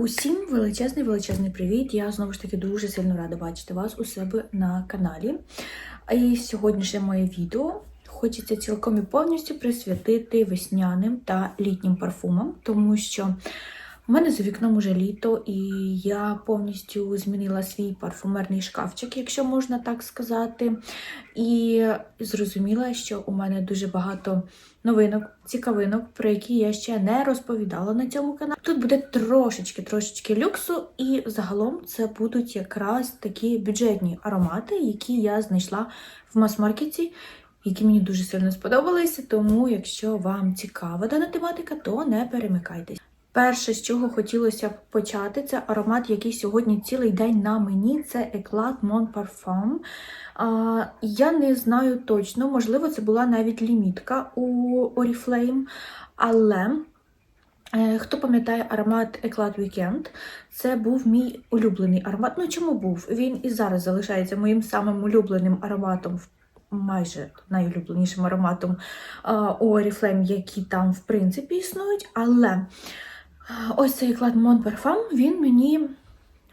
Усім величезний величезний привіт! Я знову ж таки дуже сильно рада бачити вас у себе на каналі. І сьогоднішнє моє відео хочеться цілком і повністю присвятити весняним та літнім парфумам, тому що у мене за вікном уже літо, і я повністю змінила свій парфумерний шкафчик, якщо можна так сказати. І зрозуміла, що у мене дуже багато новинок, цікавинок, про які я ще не розповідала на цьому каналі. Тут буде трошечки трошечки люксу, і загалом це будуть якраз такі бюджетні аромати, які я знайшла в мас-маркеті. Які мені дуже сильно сподобалися, тому якщо вам цікава дана тематика, то не перемикайтесь. Перше, з чого хотілося б почати, це аромат, який сьогодні цілий день на мені. Це Eclat Mon Parfum. А, Я не знаю точно, можливо, це була навіть лімітка у Oriflame, але. е, Хто пам'ятає аромат Eclat Weekend, це був мій улюблений аромат. Ну чому був? Він і зараз залишається моїм самим улюбленим ароматом, майже найулюбленішим ароматом у Oriflame, які там, в принципі, існують. Але Ось цей еклад Монперфам, він мені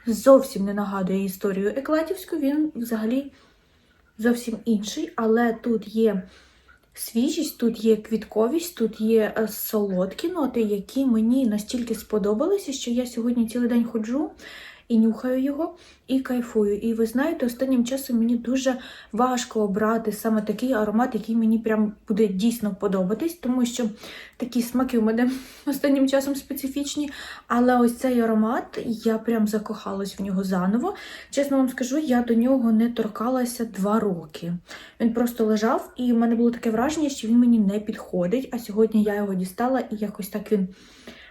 зовсім не нагадує історію екладівську, він взагалі зовсім інший, але тут є свіжість, тут є квітковість, тут є е, солодкі ноти, які мені настільки сподобалися, що я сьогодні цілий день ходжу і нюхаю його, і кайфую. І ви знаєте, останнім часом мені дуже важко обрати саме такий аромат, який мені прям буде дійсно подобатись, тому що такі смаки у мене останнім часом специфічні. Але ось цей аромат, я прям закохалась в нього заново. Чесно вам скажу, я до нього не торкалася два роки. Він просто лежав, і в мене було таке враження, що він мені не підходить. А сьогодні я його дістала, і якось так він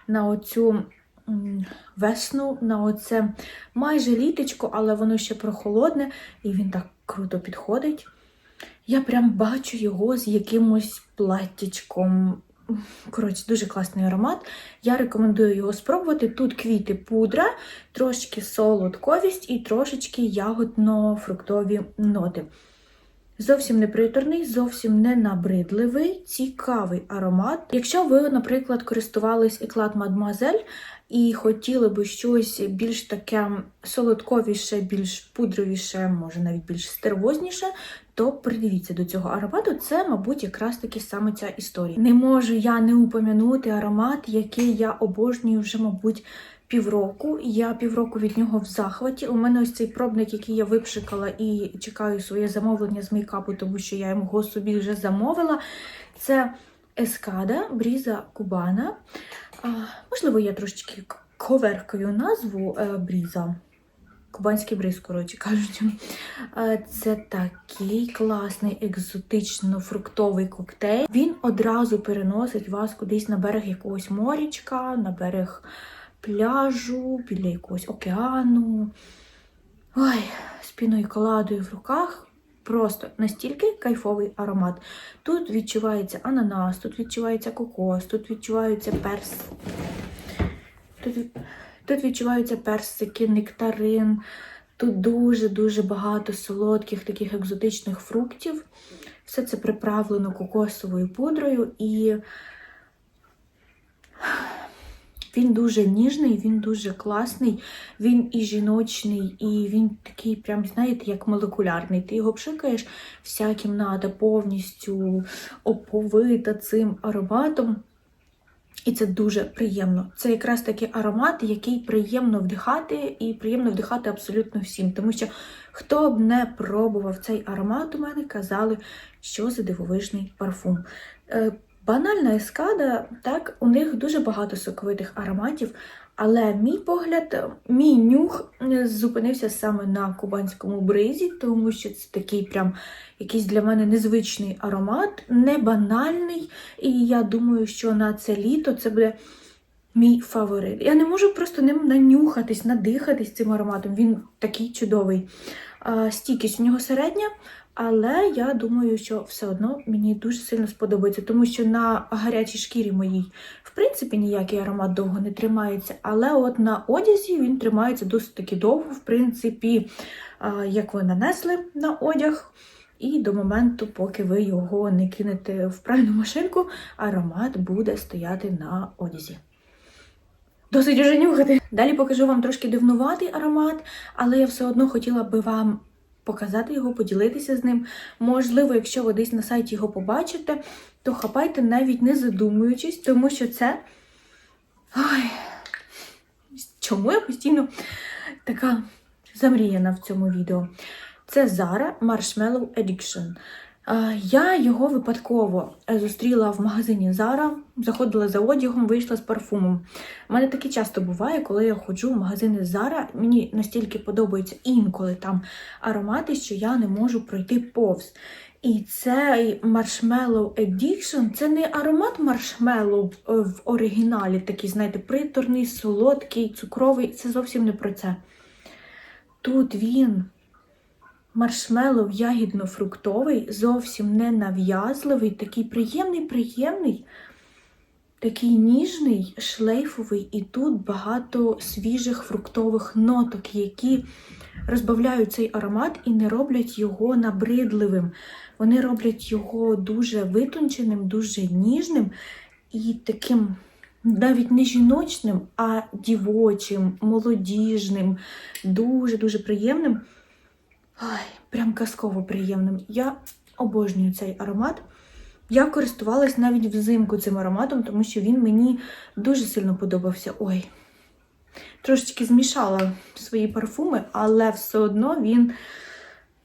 на оцю весну, на оце майже літочко, але воно ще прохолодне, і він так круто підходить. Я прям бачу його з якимось платтячком. Коротше, дуже класний аромат. Я рекомендую його спробувати. Тут квіти пудра, трошки солодковість і трошечки ягодно-фруктові ноти. Зовсім не приторний, зовсім не набридливий, цікавий аромат. Якщо ви, наприклад, користувались еклад Mademoiselle і хотіли би щось більш таке солодковіше, більш пудровіше, може навіть більш стервозніше, то придивіться до цього аромату. Це, мабуть, якраз таки саме ця історія. Не можу я не упомянути аромат, який я обожнюю вже, мабуть, півроку. Я півроку від нього в захваті. У мене ось цей пробник, який я випшикала і чекаю своє замовлення з мейкапу, тому що я його собі вже замовила. Це Ескада Бріза Кубана. А, можливо, я трошечки к- коверкаю назву е, Бріза. Кубанський бриз, коротше кажучи. Е, Це такий класний екзотично-фруктовий коктейль. Він одразу переносить вас кудись на берег якогось морічка, на берег пляжу, біля якогось океану. Ой, з коладою в руках. Просто настільки кайфовий аромат. Тут відчувається ананас, тут відчувається кокос, тут відчуваються перс. Тут, тут відчуваються персики, нектарин. Тут дуже-дуже багато солодких таких екзотичних фруктів. Все це приправлено кокосовою пудрою і він дуже ніжний, він дуже класний, він і жіночний, і він такий, прям, знаєте, як молекулярний. Ти його пшикаєш, вся кімната повністю оповита цим ароматом. І це дуже приємно. Це якраз такий аромат, який приємно вдихати, і приємно вдихати абсолютно всім. Тому що хто б не пробував цей аромат, у мене казали, що за дивовижний парфум. Е, Банальна ескада, так, у них дуже багато соковитих ароматів, але мій погляд, мій нюх е, зупинився саме на кубанському бризі, тому що це такий прям якийсь для мене незвичний аромат, не банальний. І я думаю, що на це літо це буде мій фаворит. Я не можу просто ним нанюхатись, надихатись цим ароматом. Він такий чудовий. Стійкість у нього середня, але я думаю, що все одно мені дуже сильно сподобається, тому що на гарячій шкірі моїй, в принципі, ніякий аромат довго не тримається. Але от на одязі він тримається досить таки довго, в принципі, як ви нанесли на одяг. І до моменту, поки ви його не кинете в пральну машинку, аромат буде стояти на одязі. досить уже нюхати. Далі покажу вам трошки дивнуватий аромат, але я все одно хотіла би вам показати його, поділитися з ним. Можливо, якщо ви десь на сайті його побачите, то хапайте навіть не задумуючись, тому що це. Ой, чому я постійно така замріяна в цьому відео? Це Zara Marshmallow Addiction. Я його випадково е, зустріла в магазині Zara, заходила за одягом, вийшла з парфумом. У мене таке часто буває, коли я ходжу в магазини Zara, мені настільки подобаються інколи там аромати, що я не можу пройти повз. І цей Marshmallow Addiction це не аромат маршмеллоу е, в оригіналі, такий, знаєте, приторний, солодкий, цукровий. Це зовсім не про це. Тут він маршмеллоу ягідно-фруктовий, зовсім не нав'язливий, такий приємний, приємний, такий ніжний, шлейфовий, і тут багато свіжих фруктових ноток, які розбавляють цей аромат і не роблять його набридливим. Вони роблять його дуже витонченим, дуже ніжним і таким. Навіть не жіночним, а дівочим, молодіжним, дуже-дуже приємним. Ай, прям казково приємним. Я обожнюю цей аромат. Я користувалась навіть взимку цим ароматом, тому що він мені дуже сильно подобався. Ой, трошечки змішала свої парфуми, але все одно він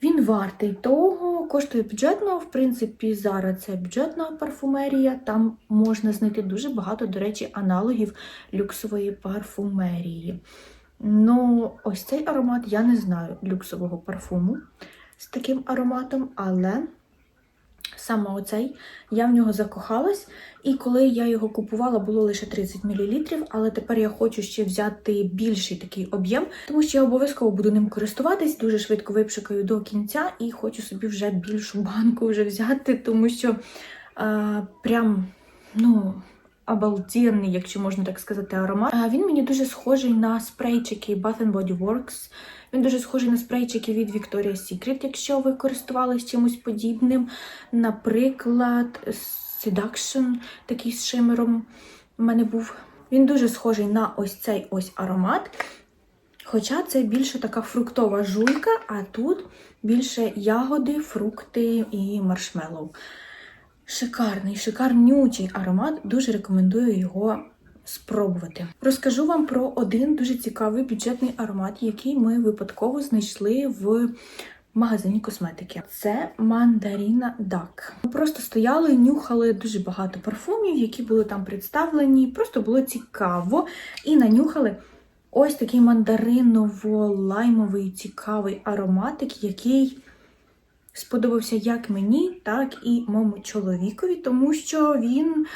він вартий того, коштує бюджетно. В принципі, зараз це бюджетна парфумерія. Там можна знайти дуже багато, до речі, аналогів люксової парфумерії. Ну, ось цей аромат я не знаю люксового парфуму з таким ароматом, але саме оцей я в нього закохалась. І коли я його купувала, було лише 30 мл, але тепер я хочу ще взяти більший такий об'єм, тому що я обов'язково буду ним користуватись, дуже швидко випшикаю до кінця і хочу собі вже більшу банку вже взяти, тому що а, прям, ну обалденний, якщо можна так сказати, аромат. Він мені дуже схожий на спрейчики Bath Body Works. Він дуже схожий на спрейчики від Victoria's Secret, якщо ви користувалися чимось подібним. Наприклад, Seduction, такий з шимером у мене був. Він дуже схожий на ось цей ось аромат. Хоча це більше така фруктова жуйка, а тут більше ягоди, фрукти і маршмеллоу. Шикарний, шикарнючий аромат. Дуже рекомендую його спробувати. Розкажу вам про один дуже цікавий бюджетний аромат, який ми випадково знайшли в магазині косметики. Це мандаріна Дак. Ми просто стояли, нюхали дуже багато парфумів, які були там представлені. Просто було цікаво. І нанюхали ось такий мандариново-лаймовий цікавий ароматик, який сподобався як мені, так і моєму чоловікові, тому що він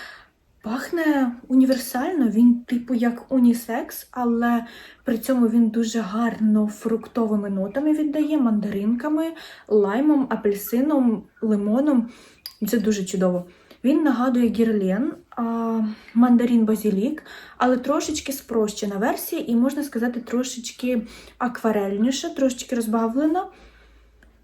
пахне універсально, він, типу, як унісекс, але при цьому він дуже гарно фруктовими нотами віддає, мандаринками, лаймом, апельсином, лимоном. Це дуже чудово. Він нагадує гірлен, мандарин базілік, але трошечки спрощена версія, і можна сказати, трошечки акварельніша, трошечки розбавлена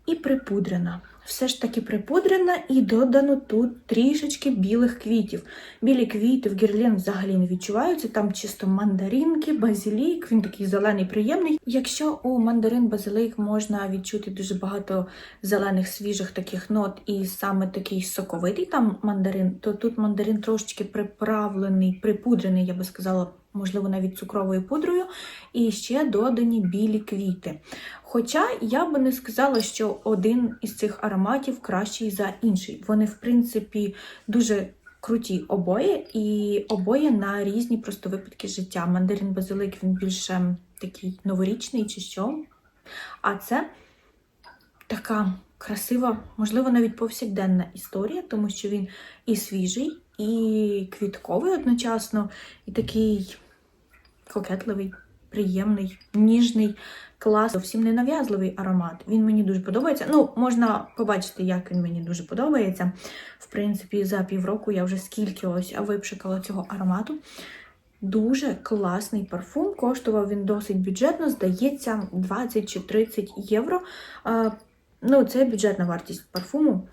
і припудрена. Все ж таки припудрена і додано тут трішечки білих квітів. Білі квіти в гірлен взагалі не відчуваються, там чисто мандаринки, базилік, він такий зелений, приємний. Якщо у мандарин базилік можна відчути дуже багато зелених свіжих таких нот, і саме такий соковитий там мандарин, то тут мандарин трошечки приправлений, припудрений, я би сказала можливо, навіть цукровою пудрою, і ще додані білі квіти. Хоча я би не сказала, що один із цих ароматів кращий за інший. Вони, в принципі, дуже круті обоє, і обоє на різні просто випадки життя. Мандарин базилик він більше такий новорічний чи що. А це така красива, можливо, навіть повсякденна історія, тому що він і свіжий, і квітковий одночасно, і такий кокетливий, приємний, ніжний, клас, зовсім не нав'язливий аромат. Він мені дуже подобається. Ну, можна побачити, як він мені дуже подобається. В принципі, за півроку я вже скільки ось випшикала цього аромату. Дуже класний парфум. Коштував він досить бюджетно, здається, 20 чи 30 євро. Ну, це бюджетна вартість парфуму.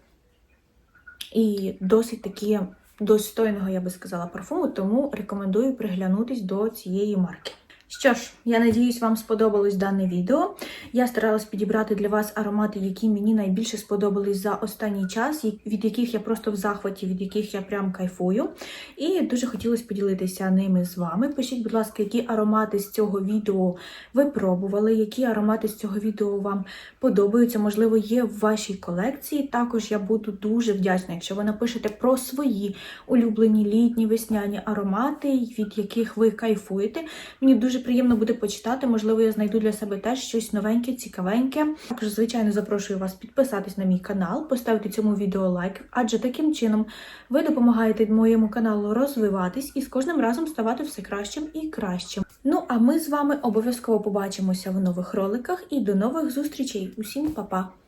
І досить такі достойного, я би сказала, парфуму, тому рекомендую приглянутись до цієї марки. Що ж, я надіюсь, вам сподобалось дане відео. Я старалась підібрати для вас аромати, які мені найбільше сподобались за останній час, від яких я просто в захваті, від яких я прям кайфую. І дуже хотілося поділитися ними з вами. Пишіть, будь ласка, які аромати з цього відео ви пробували, які аромати з цього відео вам подобаються, можливо, є в вашій колекції. Також я буду дуже вдячна, якщо ви напишете про свої улюблені літні весняні аромати, від яких ви кайфуєте. Мені дуже приємно буде почитати. Можливо, я знайду для себе теж щось новеньке, цікавеньке. Також, звичайно, запрошую вас підписатись на мій канал, поставити цьому відео лайк, адже таким чином ви допомагаєте моєму каналу розвиватись і з кожним разом ставати все кращим і кращим. Ну а ми з вами обов'язково побачимося в нових роликах і до нових зустрічей. Усім па-па!